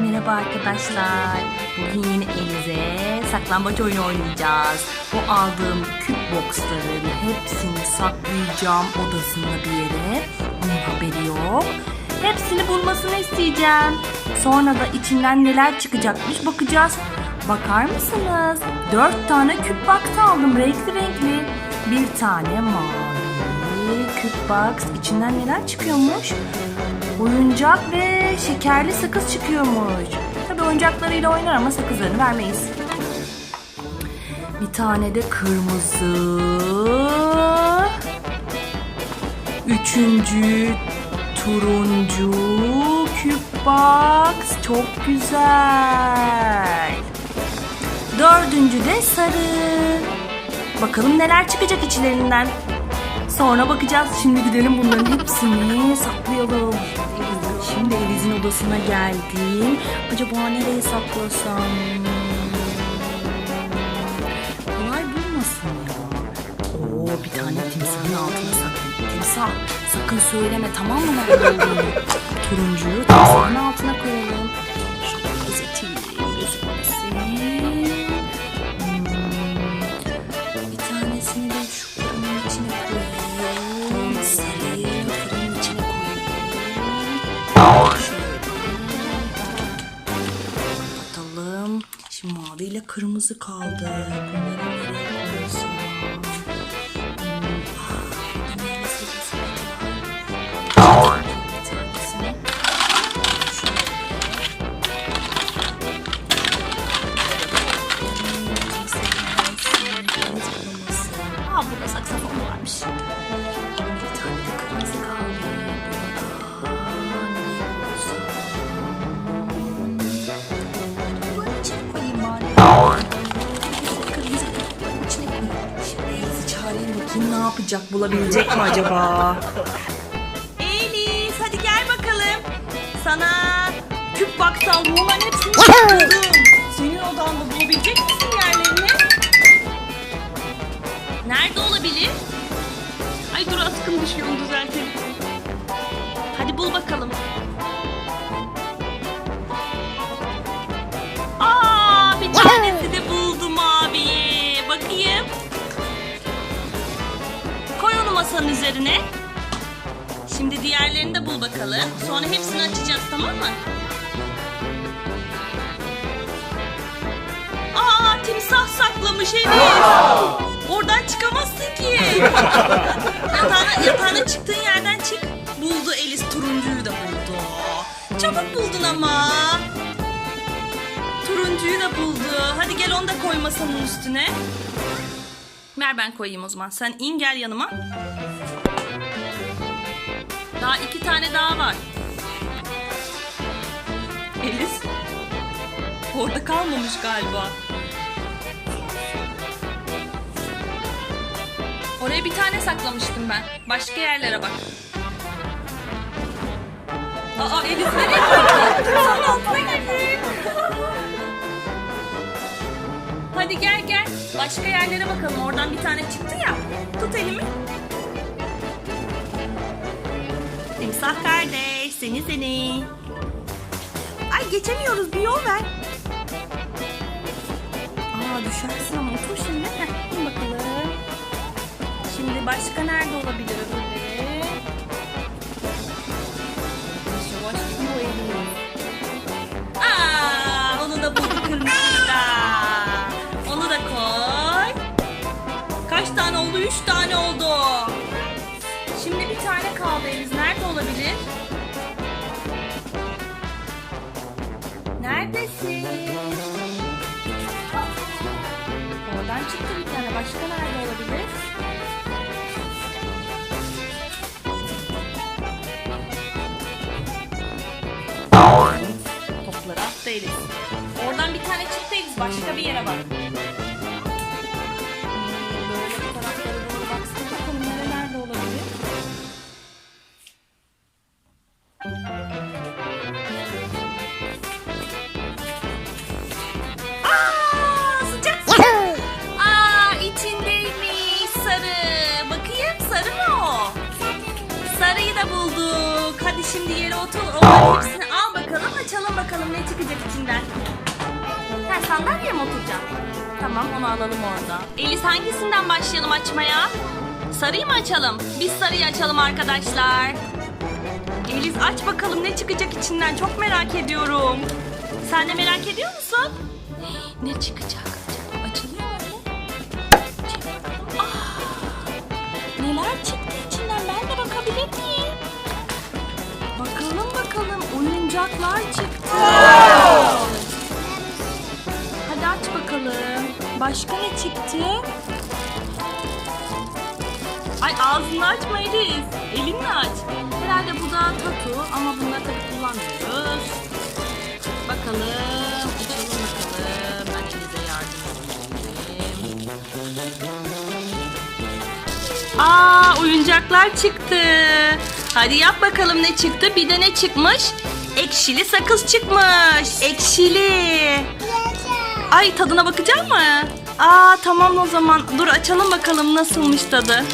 Merhaba arkadaşlar. Bugün yine Elize saklambaç oyunu oynayacağız. Bu aldığım küp boxların hepsini saklayacağım odasında bir yere. Onun haberi yok. Hepsini bulmasını isteyeceğim. Sonra da içinden neler çıkacakmış bakacağız. Bakar mısınız? Dört tane küp box aldım renkli renkli. Bir tane mavi küp box. İçinden neler çıkıyormuş? Oyuncak ve şekerli sakız çıkıyormuş. Tabi oyuncaklarıyla oynar ama sakızlarını vermeyiz. Bir tane de kırmızı. Üçüncü turuncu küp box. Çok güzel. Dördüncü de sarı. Bakalım neler çıkacak içlerinden. Sonra bakacağız. Şimdi gidelim bunların hepsini saklayalım. Şimdi Eliz'in odasına geldim. Acaba nereye saklasam? Kolay bulmasın ya. Oo bir tane timsahın altına saklayayım. Timsah sakın söyleme tamam mı? Turuncuyu timsahın altına koyalım. Şöyle gözeteyim kırmızı kaldı. Bunları bakayım ne yapacak bulabilecek mi acaba? Eliz hadi gel bakalım. Sana küp baksal bunların hepsini buldum. Senin odanda bulabilecek misin üzerine. Şimdi diğerlerini de bul bakalım. Sonra hepsini açacağız tamam mı? Aa timsah saklamış Elif. Oradan çıkamazsın ki. yatağına, yatağına çıktığın yerden çık. Buldu Elis turuncuyu da buldu. Çabuk buldun ama. Turuncuyu da buldu. Hadi gel onu da koy masanın üstüne. Ver ben koyayım o zaman. Sen in gel yanıma. Daha iki tane daha var. Elis. Orada kalmamış galiba. Oraya bir tane saklamıştım ben. Başka yerlere bak. Aa Elis nereye? Sen altına. Hadi gel gel. Başka yerlere bakalım. Oradan bir tane çıktı ya. Tut elimi. Timsah kardeş seni seni. Ay geçemiyoruz bir yol ver. Aa düşersin ama otur şimdi. Heh, bakalım. Şimdi başka nerede olabilir öbürleri? Yavaş yavaş gidiyor Elif. Aa, onu da bulduk kırmızıyı da. Onu da koy. Kaç tane oldu? Üç tane oldu. Olabilir? Neredesin? Oradan çıktı bir tane. Başka nerede olabilir? Topları attı Eliz. Oradan bir tane çıktı. Başka bir yere bak. Sarı. Bakayım sarı mı o? Sarıyı da bulduk. Hadi şimdi yere otur. Onların hepsini al bakalım. açalım bakalım ne çıkacak içinden. Ha sandalyeye mi oturacaksın? Tamam onu alalım orada. Elis hangisinden başlayalım açmaya? Sarıyı mı açalım? Biz sarıyı açalım arkadaşlar. Elis aç bakalım ne çıkacak içinden çok merak ediyorum. Sen de merak ediyor musun? Ne çıkacak? Oyuncaklar çıktı. Hadi aç bakalım. Başka ne çıktı? Ay ağzını açma Elis. Elinle aç. Herhalde bu da tatu ama bunları tabii kullanmıyoruz. Bakalım. Açalım bakalım. Ben Eliz'e yardım edeyim. Aa oyuncaklar çıktı. Hadi yap bakalım ne çıktı. Bir de ne çıkmış? Ekşili sakız çıkmış. Ekşili. Ay tadına bakacak mı? Aa tamam o zaman. Dur açalım bakalım nasılmış tadı.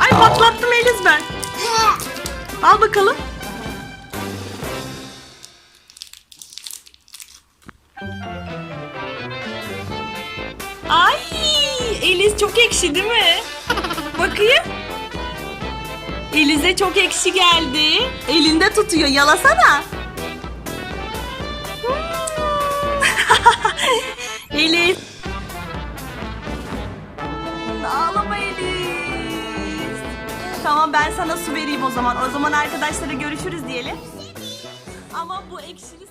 Ay patlattım Eliz ben. Al bakalım. Ay Eliz çok ekşi değil mi? Bakayım. Eliz'e çok ekşi geldi. Elinde tutuyor. Yalasana. Elif. Ağlama Elif. Tamam ben sana su vereyim o zaman. O zaman arkadaşlara görüşürüz diyelim. Ama bu ekşili